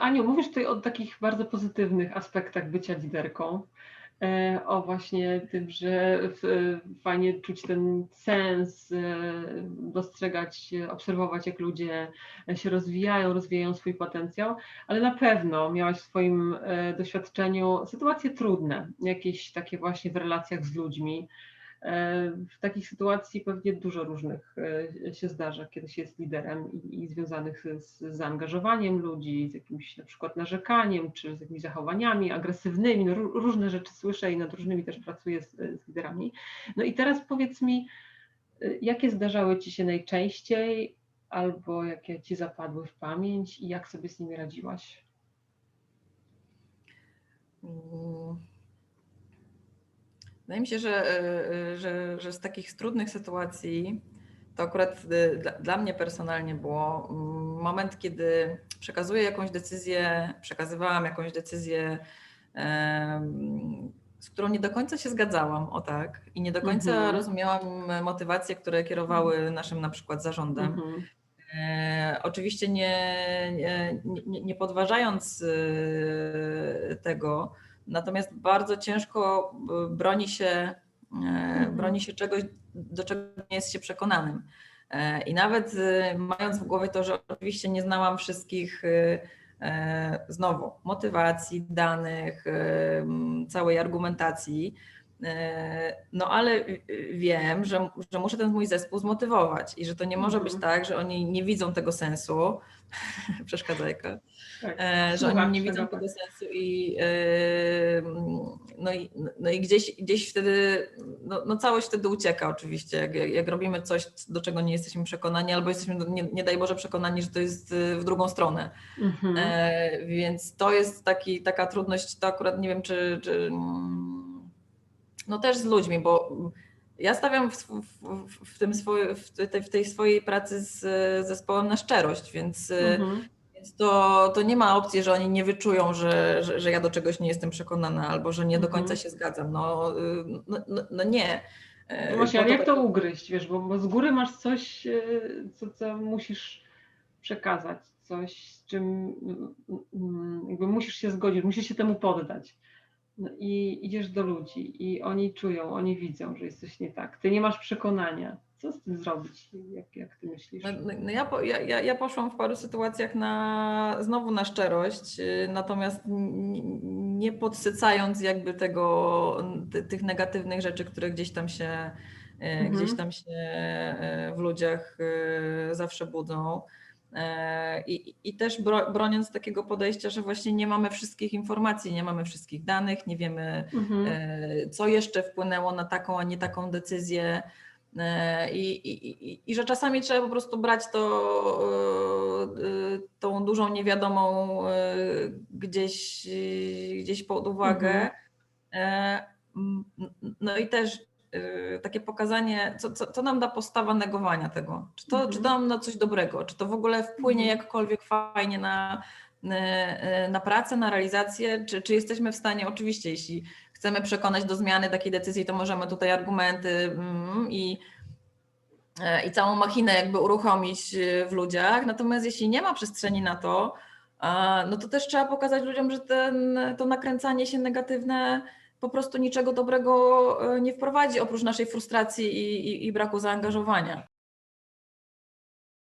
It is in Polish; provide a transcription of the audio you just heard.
Aniu, mówisz tutaj o takich bardzo pozytywnych aspektach bycia liderką. E, o właśnie tym, że fajnie czuć ten sens, e, dostrzegać, obserwować, jak ludzie się rozwijają, rozwijają swój potencjał, ale na pewno miałaś w swoim e, doświadczeniu sytuacje trudne, jakieś takie właśnie w relacjach z ludźmi. E, W takich sytuacji pewnie dużo różnych e, się zdarza, kiedy się jest liderem i, i związanych z, zaangażowaniem ludzi, z jakimś na przykład narzekaniem, czy z jakimiś zachowaniami agresywnymi. No, ró- różne rzeczy słyszę i nad różnymi też pracuję z, z liderami. No i teraz powiedz mi, e, jakie zdarzały Ci się najczęściej, albo jakie Ci zapadły w pamięć i jak sobie z nimi radziłaś? Mm. Wydaje mi się, że, y, że, że z takich trudnych sytuacji to akurat y, dla, dla mnie personalnie było mm, moment, kiedy przekazuję jakąś decyzję, przekazywałam jakąś decyzję, z którą nie do końca się zgadzałam, o tak, i nie do końca Mhm. rozumiałam motywacje, które kierowały naszym na przykład zarządem. Mhm. E, oczywiście nie, nie, nie, podważając tego, natomiast bardzo ciężko e, broni się, e, broni się czegoś, do czego nie jest się przekonanym. E, I nawet mając w głowie to, że oczywiście nie znałam wszystkich znowu motywacji, danych, całej argumentacji, No ale y, y, wiem, że, że muszę ten mój zespół zmotywować i że to nie może Mhm. być tak, że oni nie widzą tego sensu. Przeszkadzajka. Tak. E, że oni nie widzą tego sensu i, e, no i, no i gdzieś, gdzieś wtedy, no, no całość wtedy ucieka oczywiście, jak, jak robimy coś, do czego nie jesteśmy przekonani, albo jesteśmy, nie, nie daj Boże, przekonani, że to jest e, w drugą stronę. Mhm. E, więc to jest taki, taka trudność, to akurat nie wiem, czy, czy mm, no też z ludźmi, bo ja stawiam w, w, w, tym swoj, w, tej, w tej swojej pracy z zespołem na szczerość, więc, Mhm. więc to, to nie ma opcji, że oni nie wyczują, że, że, że ja do czegoś nie jestem przekonana albo że nie do końca Mhm. się zgadzam. No, no, no, no nie. E, No właśnie, ale jak to ugryźć, wiesz, bo, bo z góry masz coś, e, co, co musisz przekazać, coś, z czym mm, mm, jakby musisz się zgodzić, musisz się temu poddać. No i idziesz do ludzi i oni czują, oni widzą, że jest coś nie tak. Ty nie masz przekonania. Co z tym zrobić? Jak, jak ty myślisz? No, no, no ja, po, ja, ja, poszłam w paru sytuacjach na, znowu na szczerość, y, natomiast nie podsycając jakby tego, ty, tych negatywnych rzeczy, które gdzieś tam się, y, Mhm. gdzieś tam się y, w ludziach zawsze budzą. E, I, I też bro, broniąc takiego podejścia, że właśnie nie mamy wszystkich informacji, nie mamy wszystkich danych, nie wiemy, Mhm. e, co jeszcze wpłynęło na taką, a nie taką decyzję. E, I, i, i, że czasami trzeba po prostu brać to, tą dużą niewiadomą gdzieś, gdzieś pod uwagę. Mhm. No i też takie pokazanie, co, co, co nam da postawa negowania tego. Czy to, Mhm. czy to nam da coś dobrego, czy to w ogóle wpłynie Mhm. jakkolwiek fajnie na, na- na pracę, na realizację, czy, czy jesteśmy w stanie, oczywiście, jeśli chcemy przekonać do zmiany takiej decyzji, to możemy tutaj argumenty mm, i, e, i całą machinę jakby uruchomić e, w ludziach. Natomiast jeśli nie ma przestrzeni na to, no to też trzeba pokazać ludziom, że ten, to nakręcanie się negatywne po prostu niczego dobrego e, nie wprowadzi oprócz naszej frustracji i, i, i braku zaangażowania.